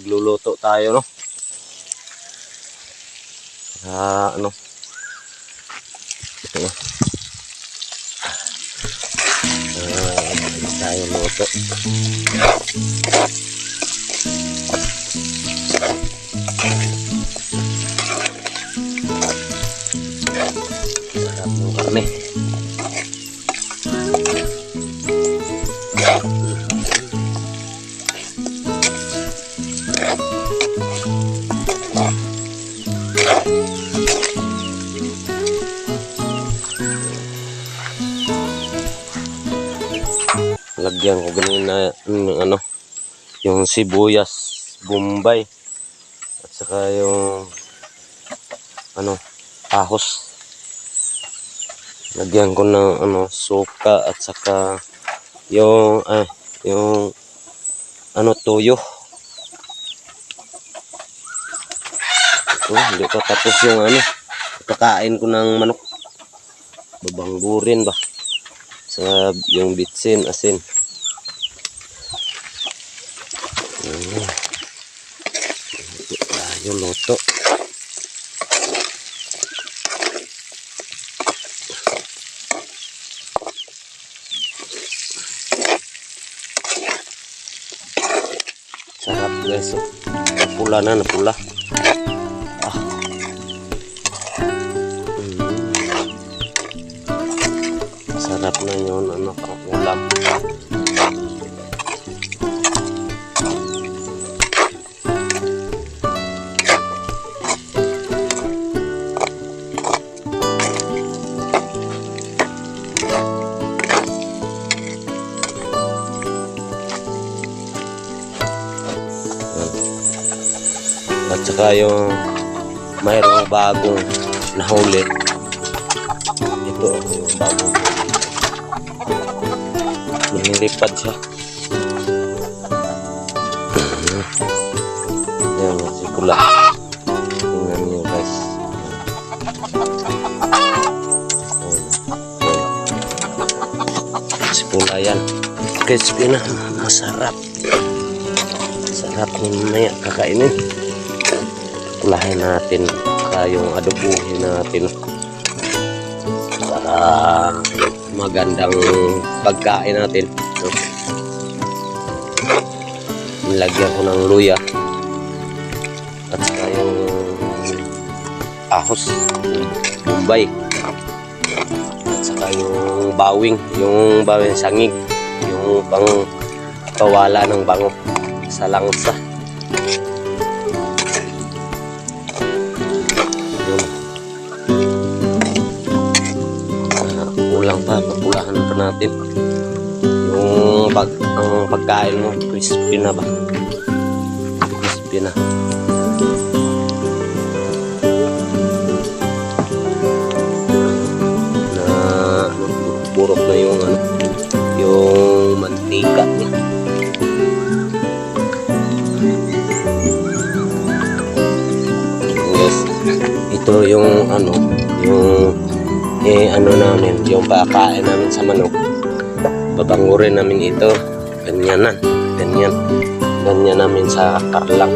magluluto tayo no. Ah, ano? Ito na. Tayo luto. Sarap ng karne. Lagyan ko ganun na yung ano, yung sibuyas, bombay, at saka yung ano, ahos. Lagyan ko ng ano, suka at saka yung ah, yung ano tuyo. Oh, hindi pa tapos yung ano, kakain ko ng manok. Babanggurin ba? Sa yung bitsin, asin. Ayan. Luto tayo, luto. Sarap guys. Oh. Napula na, napula. Yung mayroong bagong nahuli. Ito yung bagong lumilipad siya. Yan, si pula. Tingnan niyo guys. Ayan. Si pula yan. Crispy na. Masarap. Sarap ni mamaya kakainin. Kulahin natin. Saka yung adobuhin natin. Para magandang pagkain natin. Nilagyan ko ng luya. At saka yung ahos. Bombay. At saka yung bawing. Yung bawing sangig. Yung pang pawala ng bango sa langsa. Kulang pa, papulahan pa natin. Yung pag, ang pagkain mo, crispy na ba? Crispy na. Na burok na yung ano, yung mantika niya. Yes. Ito yung ano, yung eh ano namin, yung pakain namin sa manok. Babangurin namin ito. Ganyan na. Ganyan. Ganyan namin sa karlang.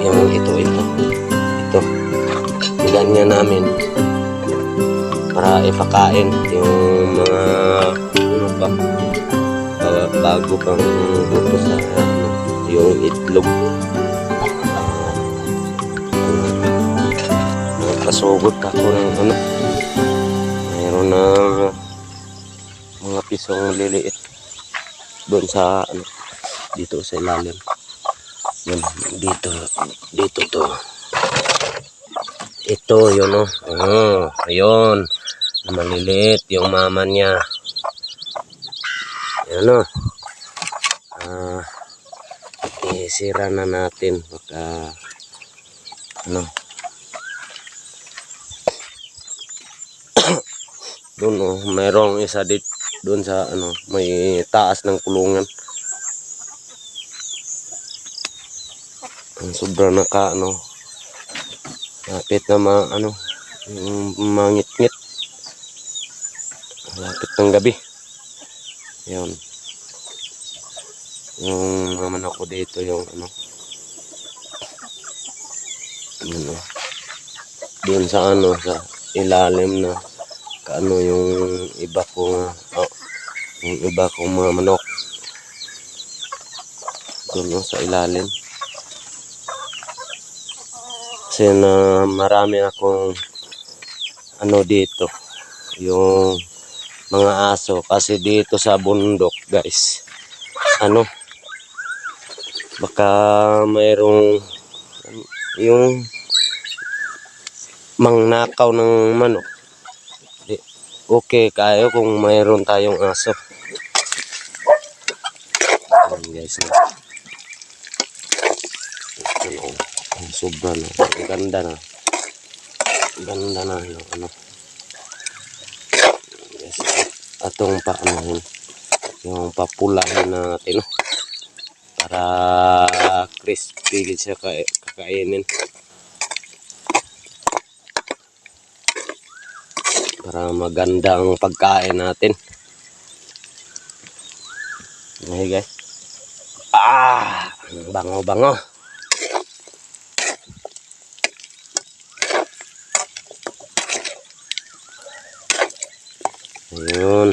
Yung ito, ito. Ito. Ganyan namin. Para ipakain yung mga ano ba- bago pang buto sa ano, yung itlog. Nakasugot ako ng ano. Mayroon na mga pisong liliit doon sa ano dito sa ilalim. Yun, dito dito to. Ito yun oh. Oh, ayun. Maliliit yung mama niya. Yan oh. Ah, isira na natin baka ano doon oh, mayroong isa dit doon sa ano, may taas ng kulungan. Ang sobra na ka ano. Lapit na ma ano, yung mangit-ngit. Lapit ng gabi. Yun. Yung mga manok ko dito yung ano. Ano. Doon sa ano, sa ilalim na kaano yung iba kong oh, yung iba kong mga manok. Doon no, sa ilalim. Kasi na marami akong ano dito yung mga aso kasi dito sa bundok guys ano baka mayroong yung mangnakaw ng manok okay kayo kung mayroon tayong aso Ayan, guys no. Ito, no. Ang sobra na ang ganda na ganda na yung ano yes. atong paanahin yung papulahin natin no? para crispy siya ka kakainin para maganda ang pagkain natin. Okay guys. Ah! Bango bango Ayun.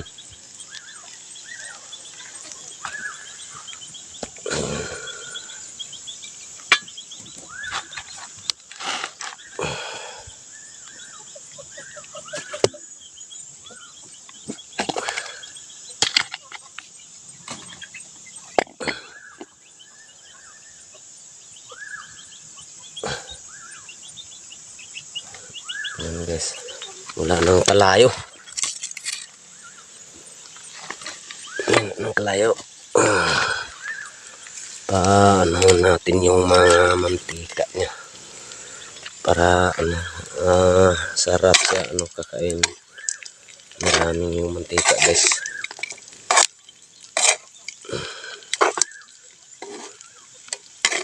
Ayan guys. Wala nang kalayo. Nang kalayo. Paano natin yung mga mantika niya. Para ano, ah, sarap siya ano kakain. Maraming yung mantika guys.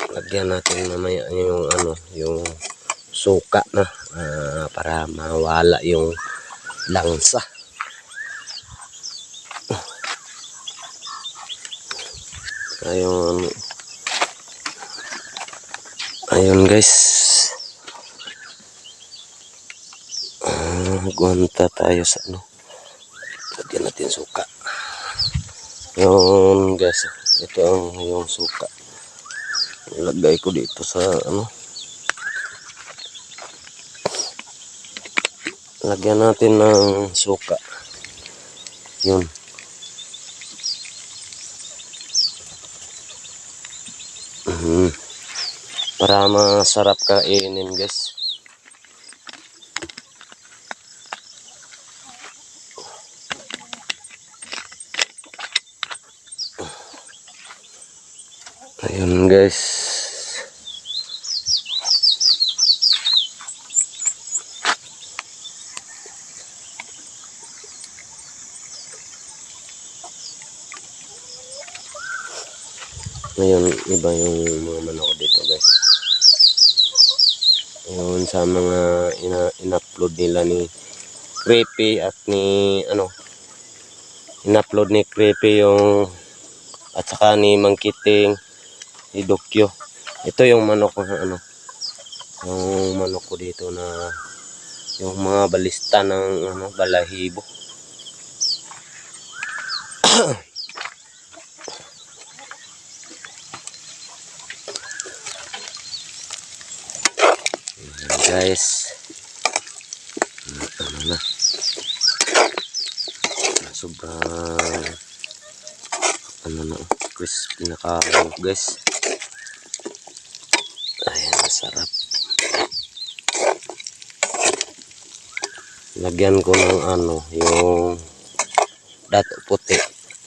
Lagyan natin mamaya yung ano, yung suka na ah, para mawala yung langsa. Ayun. Ayun guys. Ah, guanta tayo sa ano. Lagyan natin suka. Yun guys. Ito ang yung suka. Ilagay ko dito sa ano. Lagyan natin ng suka. Yun. Para masarap kainin, guys. Ayun, guys. Ngayon, iba yung mga manok dito, guys. Sa mga in-upload nila ni Creepy at ni ano in-upload ni Creepy yung at saka ni Mangkiting ni Dokyo. Ito yung manok ko ano yung manok ko dito na yung mga balista ng ano balahibo. guys. Ano na? Sobrang ano na crispy na kaano guys. Ayan sarap lagyan ko ng ano yung dato puti.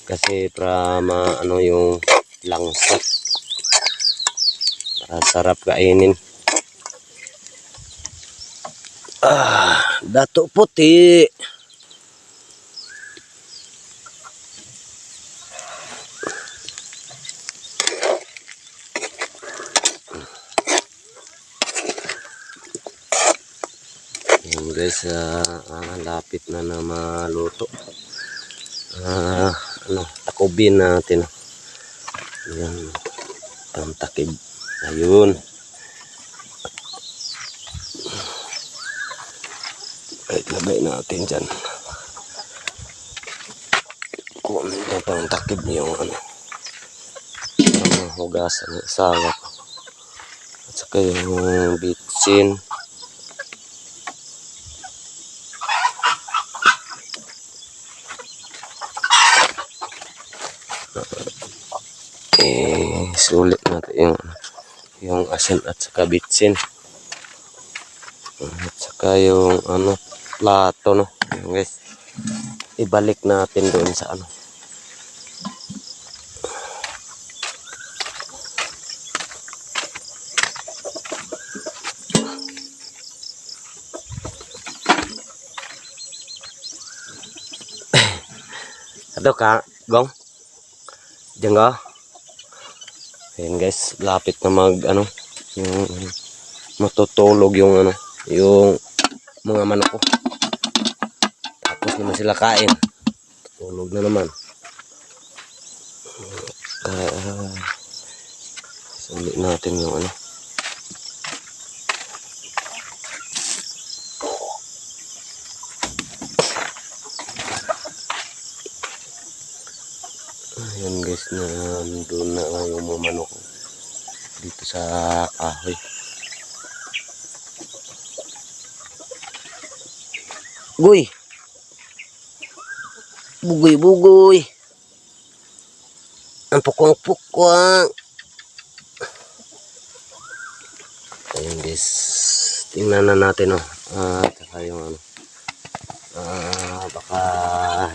Kasi para ma ano yung langsa. Para sarap kainin Ah, dato puti. Yan guys, ah, ah, lapit na na maluto. Ah, ano, takubin natin. Ayan. Pantakib. Ayun. Lagay natin dyan. Kung ano pang takib yung ano. Ang hugasan ng asawa. At saka yung bitsin. eh sulit natin yung yung asin at saka bitsin at saka yung ano plato no guys ibalik natin doon sa ano Ato ka, gong? Diyan ka? Ayan guys, lapit na mag ano, yung matutulog yung ano, yung mga manok ko. Tapos naman sila kain. Tulog na naman. Kaya, sali natin yung ano. Ayan guys, na doon na yung mga manok. Dito sa kahoy. Guy! Bugoy, bugoy! Ang pukwang-pukwang! Ayan guys, tingnan na natin oh. Ah, saka yung ano. Ah, baka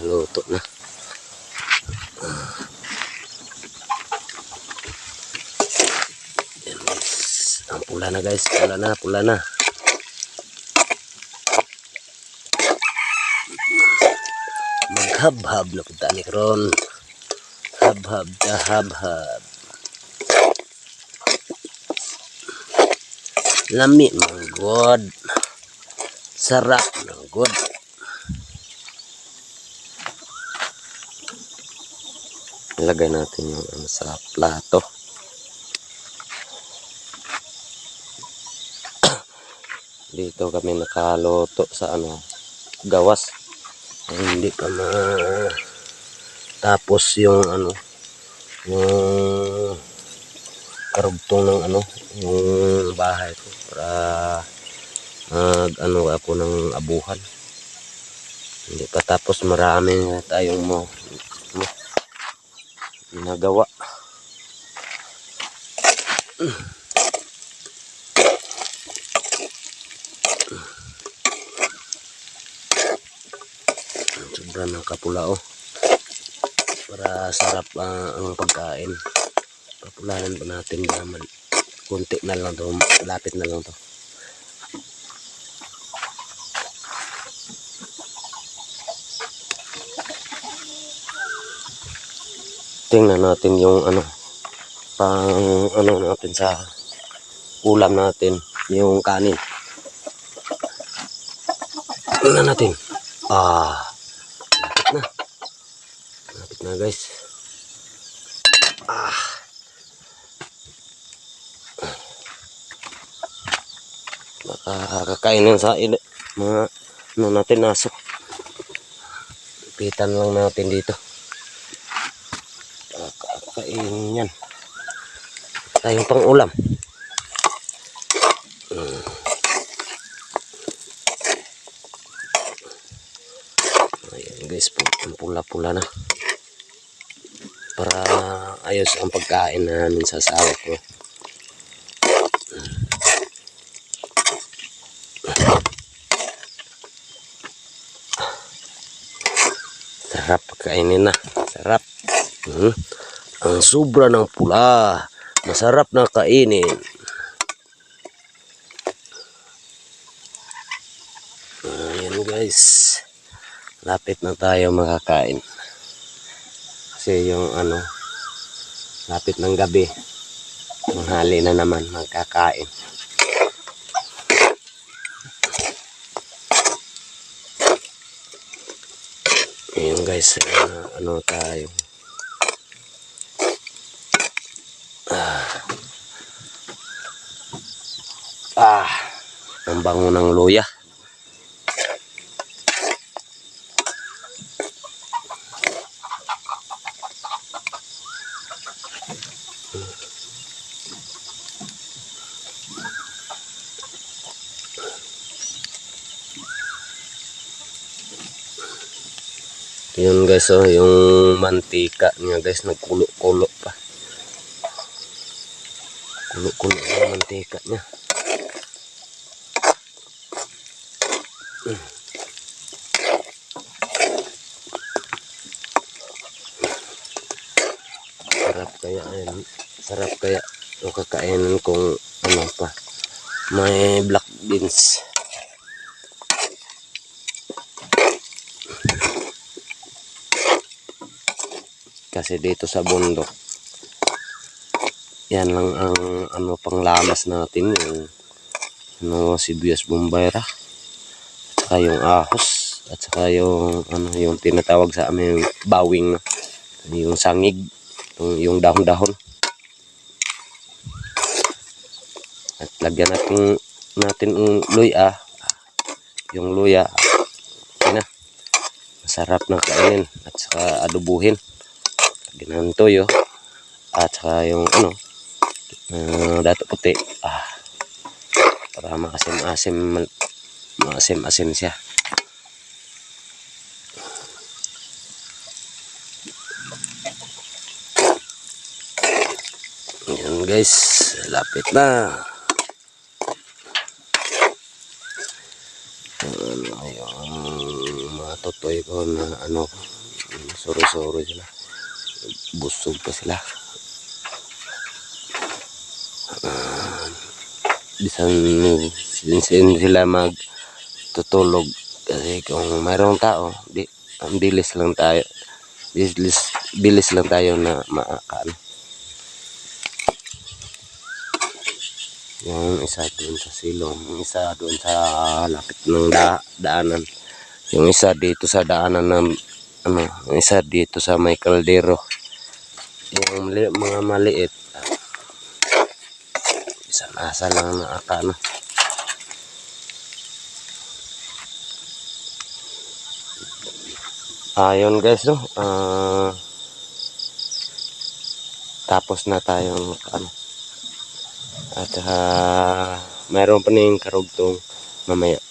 luto na. Ayan guys. Ang pula na guys. Pula na, pula na. Maghabhab na punta ni Kron. Habhab da habhab. Lami ng god. Sarap ng god. Ilagay natin yung ano, sa plato. Dito kami nakaluto sa ano gawas. Hindi pa ma tapos yung ano yung karugtong ng ano yung bahay ko para mag ano ako ng abuhan. Hindi pa tapos marami tayong mo, mo ginagawa. Sobra ng kapula oh. Para sarap ah, ang pagkain. Papulanan pa natin naman. Kunti na lang to. Lapit na lang to. Tingnan natin yung ano pang ano natin sa ulam natin yung kanin. Tingnan natin. Ah, na guys. Ah. Baka kakainin sa il mga ano natin aso. Pitan lang natin dito. Kakainin yan. Tayong pang ulam. Hmm. Guys, pula-pula na. Para ayos ang pagkain namin sa asawa ko. Sarap pagkainin na. Sarap. Hmm. Ang sobra ng pula. Masarap na kainin. Ayan guys. Lapit na tayo makakain. Kasi yung ano, lapit ng gabi. Manghali na naman magkakain. Ayun guys, ano, ano tayo. Ah. ah, ang bango ng luya. Oh, yung mantika niya guys, nagkulo-kulo pa. Kulo-kulo yung mantika niya. Sarap kaya yan. Sarap kaya yung kakainin kung ano pa. May black beans. Kasi dito sa bundok, yan lang ang ano pang lamas natin yung ano sibuyas bombayra at saka yung ahos at saka yung ano yung tinatawag sa amin yung bawing yung sangig yung, dahon-dahon. At lagyan natin natin yung luya yung luya na. Masarap na kainin at saka adubuhin lagyan ng toyo at saka yung ano uh, dato puti. Ah. Para maasim-asim maasim-asim siya. Yan guys, lapit na. Ano yung mga totoy ko na ano, suro-suro sila. Busog pa sila. Uh, bisan sinsin sila mag tutulog kasi kung mayroong tao di ang bilis lang tayo bilis, bilis lang tayo na maakaano yung isa doon sa silong yung isa doon sa lapit ng da daanan yung isa dito sa daanan ng ano yung isa dito sa may kaldero. Yung mali, mga maliit. Isa nasa lang na aka no? Ayun guys no? Ah tapos na tayong ano. At saka mayroon pa ning karugtong mamaya